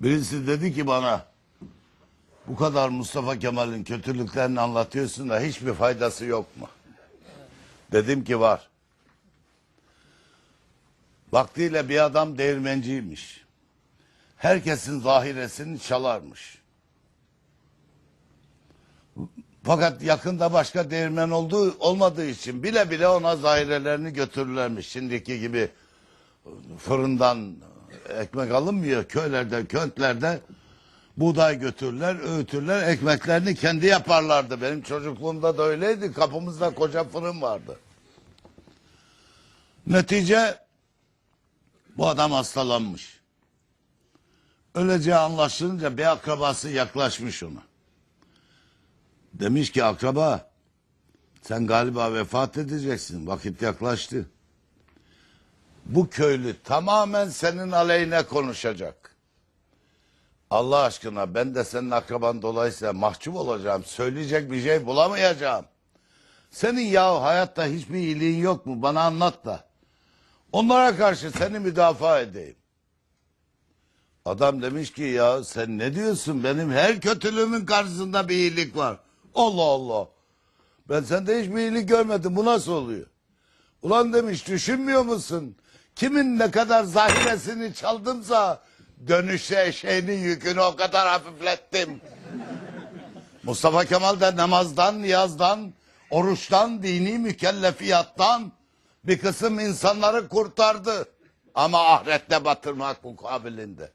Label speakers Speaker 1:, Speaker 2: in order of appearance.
Speaker 1: Birisi dedi ki bana bu kadar Mustafa Kemal'in kötülüklerini anlatıyorsun da hiçbir faydası yok mu? Dedim ki var. Vaktiyle bir adam değirmenciymiş. Herkesin zahiresini çalarmış. Fakat yakında başka değirmen olduğu olmadığı için bile bile ona zahirelerini götürürlermiş. Şimdiki gibi fırından ekmek alınmıyor. Köylerde, köntlerde buğday götürürler, öğütürler. Ekmeklerini kendi yaparlardı. Benim çocukluğumda da öyleydi. Kapımızda koca fırın vardı. Netice bu adam hastalanmış. Öleceği anlaşılınca bir akrabası yaklaşmış ona. Demiş ki akraba sen galiba vefat edeceksin. Vakit yaklaştı. Bu köylü tamamen senin aleyhine konuşacak. Allah aşkına ben de senin akraban dolayısıyla mahcup olacağım. Söyleyecek bir şey bulamayacağım. Senin ya hayatta hiçbir iyiliğin yok mu? Bana anlat da. Onlara karşı seni müdafaa edeyim. Adam demiş ki ya sen ne diyorsun? Benim her kötülüğümün karşısında bir iyilik var. Allah Allah. Ben sende hiçbir iyilik görmedim. Bu nasıl oluyor? Ulan demiş düşünmüyor musun? Kimin ne kadar zahiresini çaldımsa dönüşte eşeğinin yükünü o kadar hafiflettim. Mustafa Kemal de namazdan, niyazdan, oruçtan, dini mükellefiyattan bir kısım insanları kurtardı. Ama ahirette batırmak mukabilinde.